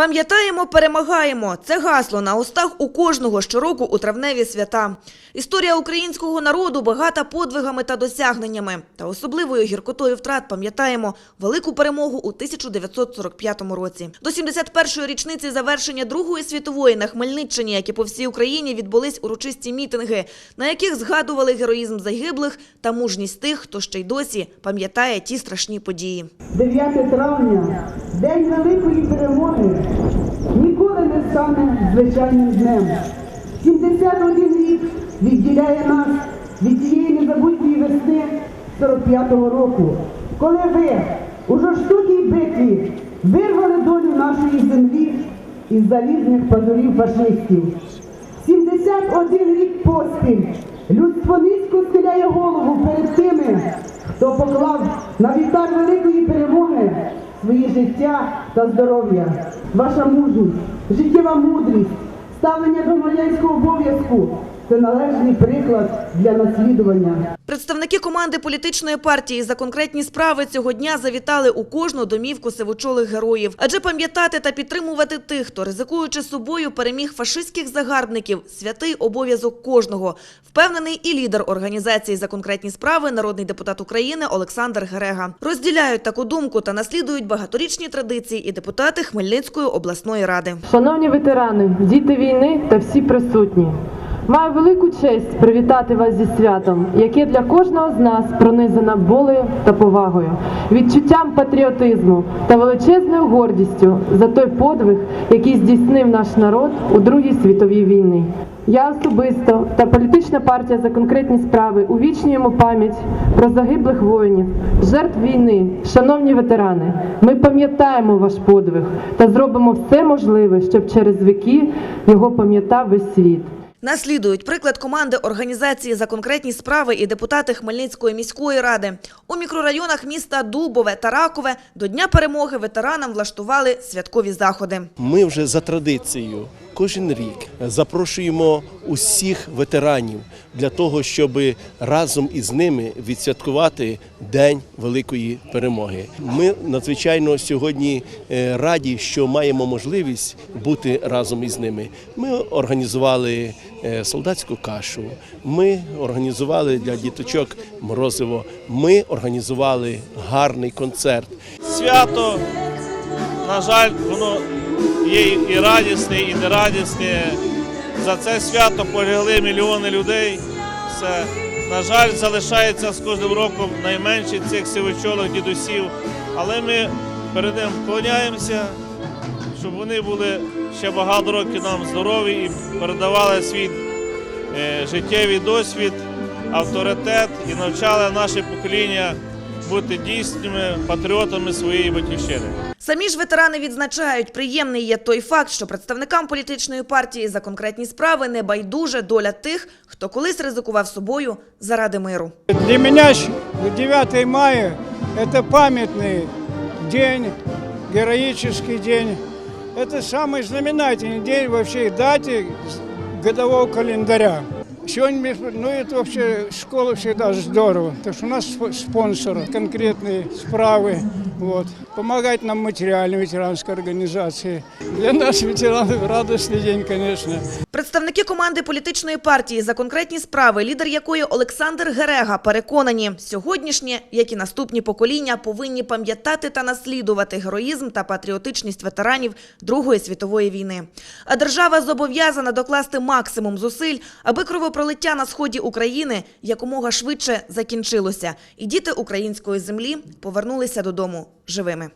Пам'ятаємо, перемагаємо. Це гасло на устах у кожного щороку у травневі свята. Історія українського народу багата подвигами та досягненнями. Та особливою гіркотою втрат пам'ятаємо велику перемогу у 1945 році. До 71-ї річниці завершення Другої світової на Хмельниччині, як і по всій Україні, відбулись урочисті мітинги, на яких згадували героїзм загиблих та мужність тих, хто ще й досі пам'ятає ті страшні події. 9 травня, день великої перемоги, ніколи не стане звичайним днем. 71 рік відділяє нас від тієї незабутньої весни 45-го року, коли ви у жорстокій битві вирвали долю нашої землі із залізних пазурів фашистів. 71 рік поспіль людство низько схиляє голову перед тими, хто поклав на своє життя та здоров'я. Ваша мужність, життєва мудрість, ставлення до обов'язку це належний приклад для наслідування. Представники команди політичної партії за конкретні справи цього дня завітали у кожну домівку сивочолих героїв. Адже пам'ятати та підтримувати тих, хто ризикуючи собою переміг фашистських загарбників, святий обов'язок кожного. Впевнений і лідер організації за конкретні справи, народний депутат України Олександр Герега. Розділяють таку думку та наслідують багаторічні традиції і депутати Хмельницької обласної ради. Шановні ветерани, діти війни та всі присутні. Маю велику честь привітати вас зі святом, яке для кожного з нас пронизано болею та повагою, відчуттям патріотизму та величезною гордістю за той подвиг, який здійснив наш народ у Другій світовій війні. Я особисто та політична партія за конкретні справи увічнюємо пам'ять про загиблих воїнів, жертв війни. Шановні ветерани, ми пам'ятаємо ваш подвиг та зробимо все можливе, щоб через віки його пам'ятав весь світ. Наслідують приклад команди організації за конкретні справи і депутати Хмельницької міської ради. У мікрорайонах міста Дубове та Ракове до Дня перемоги ветеранам влаштували святкові заходи. Ми вже за традицією кожен рік запрошуємо усіх ветеранів для того, щоб разом із ними відсвяткувати День великої перемоги. Ми надзвичайно сьогодні е, раді, що маємо можливість бути разом із ними. Ми організували е, солдатську кашу. Ми організували для діточок морозиво. Ми організували гарний концерт. свято, на жаль, воно є і радісне, і нерадісне. За це свято полягли мільйони людей. Це, на жаль, залишається з кожним роком найменше цих сивочолих дідусів. Але ми перед ним вклоняємося, щоб вони були ще багато років нам здорові і передавали свій е, життєвий досвід, авторитет і навчали наше покоління бути дійсними патріотами своєї батьківщини. Самі ж ветерани відзначають, приємний є той факт, що представникам політичної партії за конкретні справи не байдуже доля тих, хто колись ризикував собою заради миру. Для меня щ- 9 мая – это памятный день, героический день. Это самый знаменательный день во всей дате с- годового календаря. Сегодня, ну это вообще школа всегда здорово, потому что у нас спо- спонсор, конкретные справы, вот, помогать нам материально ветеранской организации. Для нас, ветеранов, радостный день, конечно. Представники команди політичної партії за конкретні справи, лідер якої Олександр Герега, переконані, сьогоднішнє, як і наступні покоління, повинні пам'ятати та наслідувати героїзм та патріотичність ветеранів Другої світової війни. А держава зобов'язана докласти максимум зусиль, аби кровопролиття на сході України якомога швидше закінчилося, і діти української землі повернулися додому живими.